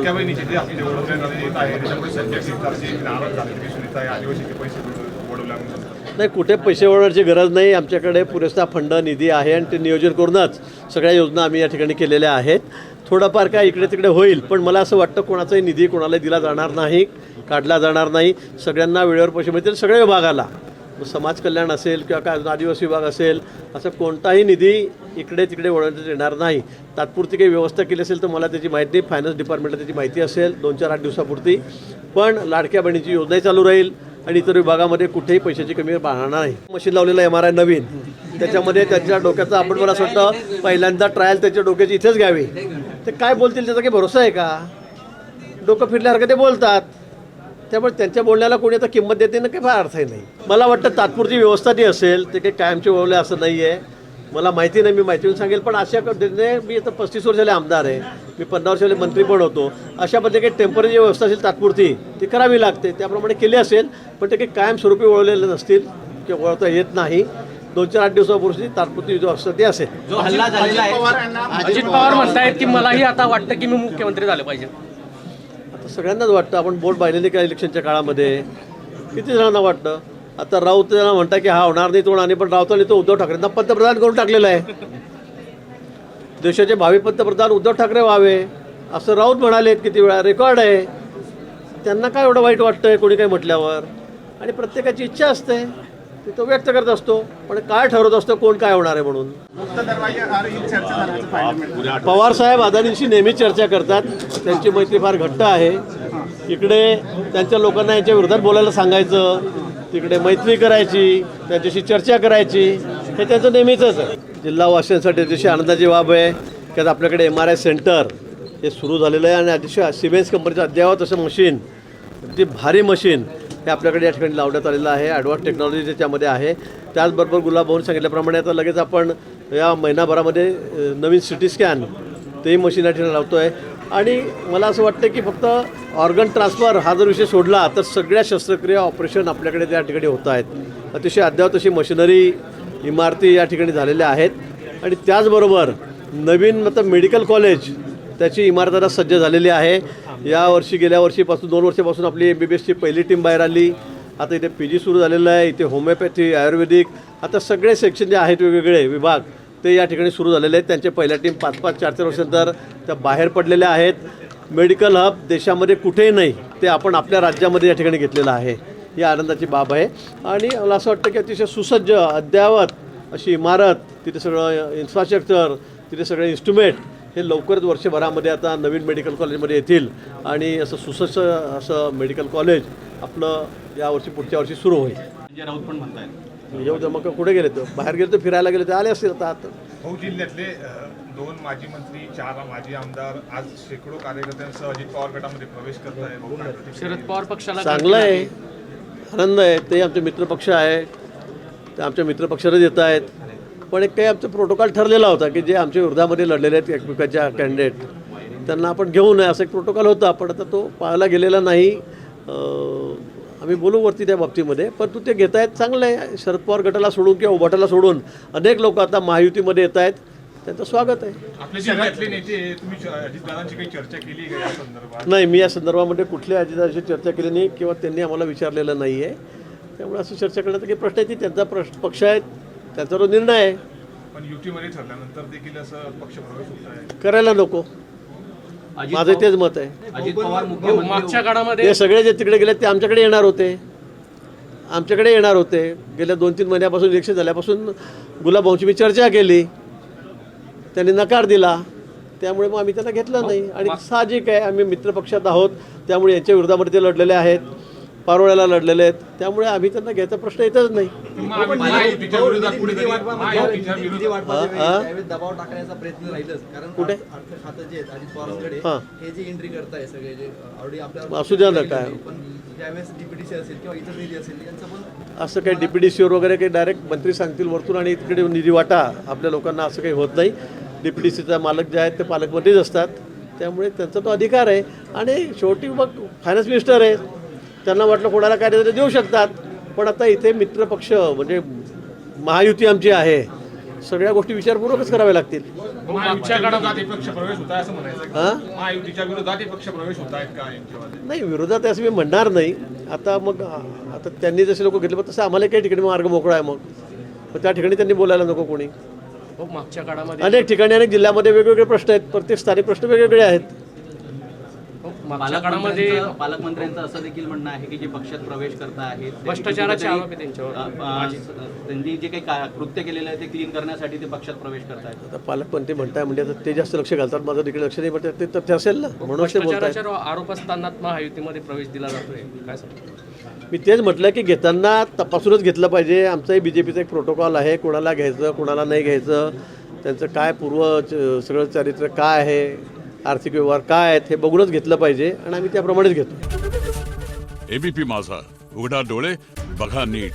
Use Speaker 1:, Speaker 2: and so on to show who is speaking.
Speaker 1: लाडक्या बहिणीचे जे हप्ते वडवण्यात येत आहे त्याच्यामुळे संजय सिद्धार्थजी नाराज झाले की सुनीताई आदिवासीचे पैसे वडवल्या म्हणून
Speaker 2: नाही कुठे पैसे वळवण्याची गरज नाही. आमच्याकडे पुरेसा फंड निधी आहे आणि ते नियोजन करूनच सगळ्या योजना आम्ही या ठिकाणी केलेल्या आहेत. थोडंफार काय इकडे तिकडे होईल पण मला असं वाटतं कोणाचाही निधी कोणाला दिला जाणार नाही काढला जाणार नाही. सगळ्यांना वेळेवर पैसे मिळतील सगळ्या विभागाला. समाज कल्याण असेल किंवा काय अजून आदिवासी विभाग असेल असं कोणताही निधी इकडे तिकडे वळवण्यात येणार नाही. तात्पुरती काही व्यवस्था केली असेल तर मला त्याची माहिती नाही. फायनान्स डिपार्टमेंटला त्याची माहिती असेल दोन चार आठ दिवसापुरती. पण लाडक्या बहिणीची योजनाही चालू राहील आणि इतर विभागामध्ये कुठेही पैशाची कमी राहणार नाही. मशीन लावलेलं एम आर आय नवीन. त्याच्यामध्ये त्याच्या डोक्याचा आपण मला असं वाटतं पहिल्यांदा ट्रायल त्याच्या डोक्याची इथेच घ्यावी. ते काय बोलतील त्याचा काही भरोसा आहे का? डोकं फिरल्यासारखं ते बोलतात. त्यामुळे त्यांच्या बोलण्याला कोणी आता किंमत देते ना काही फार अर्थही नाही. मला वाटतं तात्पुरती व्यवस्था ती असेल ते काही कायमचे वळवले असं नाही आहे मला माहिती नाही मी माहिती सांगेल पण अशा पद्धतीने मी आता पस्तीस वर्षाले आमदार आहे. मी पंधरा वर्षाले मंत्री पण होतो. अशा पद्धतीने काही टेंपररी व्यवस्था असेल तात्पुरती ती करावी लागते. त्याप्रमाणे केली असेल पण ते काही कायमस्वरूपी वळवलेले नसतील किंवा वळवता येत नाही. दोन चार आठ दिवसापूर्वी तात्पुरती व्यवस्था ती असेल.
Speaker 3: जो हल्ला झालेला आहे
Speaker 4: अजित पवार म्हणतायत की मलाही आता वाटतं की मी मुख्यमंत्री झाले पाहिजे.
Speaker 2: सगळ्यांनाच वाटतं आपण बोट पाहिलेली का इलेक्शनच्या काळामध्ये? किती जणांना वाटतं? आता राऊत जणांना म्हणता की हा होणार नाही तो होणार नाही पण राऊतांनी तो उद्धव ठाकरेंना पंतप्रधान करून टाकलेला आहे. देशाचे भावी पंतप्रधान उद्धव ठाकरे व्हावे असं राऊत म्हणाले किती वेळा रेकॉर्ड आहे. त्यांना काय एवढं वाईट वाटतंय कोणी काही म्हटल्यावर? आणि प्रत्येकाची इच्छा असते. ते तो व्यक्त करत असतो पण काय ठरवत असतो कोण काय होणार आहे म्हणून. पवार साहेब अदानींशी नेहमी चर्चा करतात. त्यांची मैत्री फार घट्ट आहे. इकडे त्यांच्या लोकांना यांच्या विरोधात बोलायला सांगायचं. तिकडे मैत्री करायची त्यांच्याशी चर्चा करायची. हे त्यांचं नेहमीच आहे जिल्हावासियांसाठी अतिशय आनंदाची बाब आहे की आता आपल्याकडे एम आर आय सेंटर हे सुरू झालेलं आहे आणि अतिशय सिमेन्स कंपनीचं अद्ययावत असं मशीन अगदी भारी मशीन हे आपल्याकडे या ठिकाणी लावण्यात आलेलं आहे. ॲडव्हान्स टेक्नॉलॉजी त्याच्यामध्ये आहे. त्याचबरोबर गुलाबभाऊन सांगितल्याप्रमाणे आता लगेच आपण या महिनाभरामध्ये नवीन नवीन सिटी स्कॅन तेही मशीन या ठिकाणी लावतो आहे आणि मला असं वाटतं की फक्त ऑर्गन ट्रान्सफर हा जर विषय सोडला तर सगळ्या शस्त्रक्रिया ऑपरेशन आपल्याकडे त्या ठिकाणी होत आहेत. अतिशय अद्ययावत अशी मशिनरी इमारती या ठिकाणी झालेल्या आहेत. आणि त्याचबरोबर नवीन आता मेडिकल कॉलेज त्याची इमारत आता सज्ज झालेली आहे. या वर्षी गेल्या वर्षीपासून दोन वर्षापासून आपली एम बी बी एसची पहिली टीम बाहेर आली. आता इथे पी जी सुरू झालेलं आहे. इथे होमिओपॅथी आयुर्वेदिक आता सगळे सेक्शन जे आहेत वेगवेगळे विभाग ते या ठिकाणी सुरू झालेले आहेत. त्यांच्या पहिल्या टीम पाच पाच चार चार वर्षानंतर त्या बाहेर पडलेल्या आहेत. मेडिकल हब देशामध्ये कुठेही नाही ते आपण आपल्या राज्यामध्ये या ठिकाणी घेतलेलं आहे. ही आनंदाची बाब आहे. आणि मला असं वाटतं की अतिशय सुसज्ज अद्ययावत अशी इमारत तिथे सगळं इन्फ्रास्ट्रक्चर तिथे सगळे इन्स्ट्रुमेंट हे लवकरच वर्षभरामध्ये आता नवीन मेडिकल कॉलेजमध्ये येतील. आणि असं सुसज्ज असं मेडिकल कॉलेज आपलं यावर्षी पुढच्या वर्षी सुरू होईल.
Speaker 3: संजय राऊत पण म्हणतायत.
Speaker 2: येऊ दे मग कुठे गेले तर बाहेर गेले तर फिरायला गेले तर आले असतील आता. आता
Speaker 1: भाऊ जिल्ह्यातले दोन माजी मंत्री चार माजी आमदार आज शेकडो कार्यकर्त्यांसह अजित पवार गटामध्ये प्रवेश करत आहे?
Speaker 4: शरद पवार पक्षाला
Speaker 2: चांगलं आहे. आनंद आहे. ते आमचे मित्रपक्ष आहे ते आमच्या मित्रपक्षालाच येत आहेत. पण एक काही आमचा प्रोटोकॉल ठरलेला होता की जे आमच्या विरोधामध्ये लढलेले आहेत एकमेकाच्या कॅन्डिडेट त्यांना आपण घेऊ नये असं एक प्रोटोकॉल होता पण आता तो पाहायला गेलेला नाही. आम्ही बोलू वरती त्या बाबतीमध्ये परंतु ते घेत आहेत चांगलं आहे. शरद पवार गटाला सोडून किंवा उभाटाला सोडून अनेक लोक आता महायुतीमध्ये येत आहेत. त्यांचं स्वागत आहे. नाही मी या संदर्भामध्ये कुठल्या अजिताशी चर्चा केली नाही किंवा त्यांनी आम्हाला विचारलेलं नाही आहे त्यामुळे असं चर्चा करण्याचा काही प्रश्न आहे ती त्यांचा प्रश्न पक्ष आहे त्यांचा तो निर्णय आहे.
Speaker 1: पण युतीमध्ये ठरल्यानंतर देखील असं होत आहे.
Speaker 2: करायला नको.
Speaker 3: अजित
Speaker 2: माझं तेच मत आहे.
Speaker 3: अजित पवार मुख्यमंत्री
Speaker 4: मागच्या काळामध्ये
Speaker 2: ते सगळे जे तिकडे गेले ते आमच्याकडे येणार होते. आमच्याकडे येणार होते. गेल्या दोन तीन महिन्यापासून इलेक्शन झाल्यापासून गुलाबभाऊंची मी चर्चा केली. त्यांनी नकार दिला. त्यामुळे मग आम्ही त्यांना घेतलं नाही. आणि साहजिक आहे आम्ही मित्रपक्षात आहोत. त्यामुळे यांच्या विरोधामध्ये ते लढलेले आहेत. पारोळ्याला लढलेले आहेत. त्यामुळे आम्ही त्यांना घ्यायचा प्रश्न येतच नाही. कुठे? असू द्या ना काय. असं काही डीपीडीसीवर वगैरे काही डायरेक्ट मंत्री सांगतील वरतून आणि इकडे निधी वाटा. आपल्या लोकांना असं काही होत नाही. डीपीडीसीचा मालक जे आहेत ते पालकमंत्रीच असतात. त्यामुळे त्यांचा तो अधिकार आहे. आणि शेवटी मग फायनान्स मिनिस्टर आहे. त्यांना वाटलं कोणाला ते देऊ शकतात. पण आता इथे मित्रपक्ष म्हणजे महायुती आमची आहे सगळ्या गोष्टी विचारपूर्वकच कराव्या लागतील.
Speaker 1: महायुतीच्या विरोधात हे पक्ष प्रवेश होत आहे असं म्हणायचं
Speaker 2: हां?
Speaker 1: महायुतीच्या विरोधात हे पक्ष प्रवेश होत आहेत का यांच्यामध्ये?
Speaker 2: नाही विरोधात असं मी म्हणणार नाही. आता मग आता त्यांनी जसे लोक घेतले तसं आम्हाला काही ठिकाणी मार्ग मोकळा आहे मग. मग त्या ठिकाणी त्यांनी बोलायला नको कोणी.
Speaker 4: हो, मागच्या काळामध्ये
Speaker 2: अनेक ठिकाणी अनेक जिल्ह्यामध्ये वेगवेगळे प्रश्न आहेत प्रत्येक स्थानिक प्रश्न वेगवेगळे आहेत.
Speaker 4: काळामध्ये
Speaker 3: पालकमंत्र्यांचं असं देखील म्हणणं आहे की जे पक्षात प्रवेश करता आहेत ते
Speaker 4: भ्रष्टाचाराचे
Speaker 3: कुठेतरी,
Speaker 4: आरोप आहे त्यांच्यावर.
Speaker 3: अ, अ, त्यांनी जे काही का- कृत्य केलेलं आहे ते क्लीन करण्यासाठी ते पक्षात प्रवेश करतायत
Speaker 2: आता पालकमंत्री म्हणताय म्हणजे आता ते जास्त लक्ष घालतात माझं तिकडे लक्ष नाही म्हणतात ते तथ्य असेल ना म्हणून
Speaker 4: भ्रष्टाचाराच्या आरोप असताना महायुतीमध्ये प्रवेश दिला जातोय काय सांगतो?
Speaker 2: मी तेच म्हटलं की घेताना तपासूनच घेतलं पाहिजे. आमचाही बी जे पीचा एक प्रोटोकॉल आहे कोणाला घ्यायचं कोणाला नाही घ्यायचं त्यांचं काय पूर्व सगळं चारित्र्य काय आहे आर्थिक व्यवहार काय आहेत हे बघूनच घेतलं पाहिजे आणि आम्ही त्याप्रमाणेच घेतो.
Speaker 5: एबीपी माझा. उघडा डोळे बघा नीट.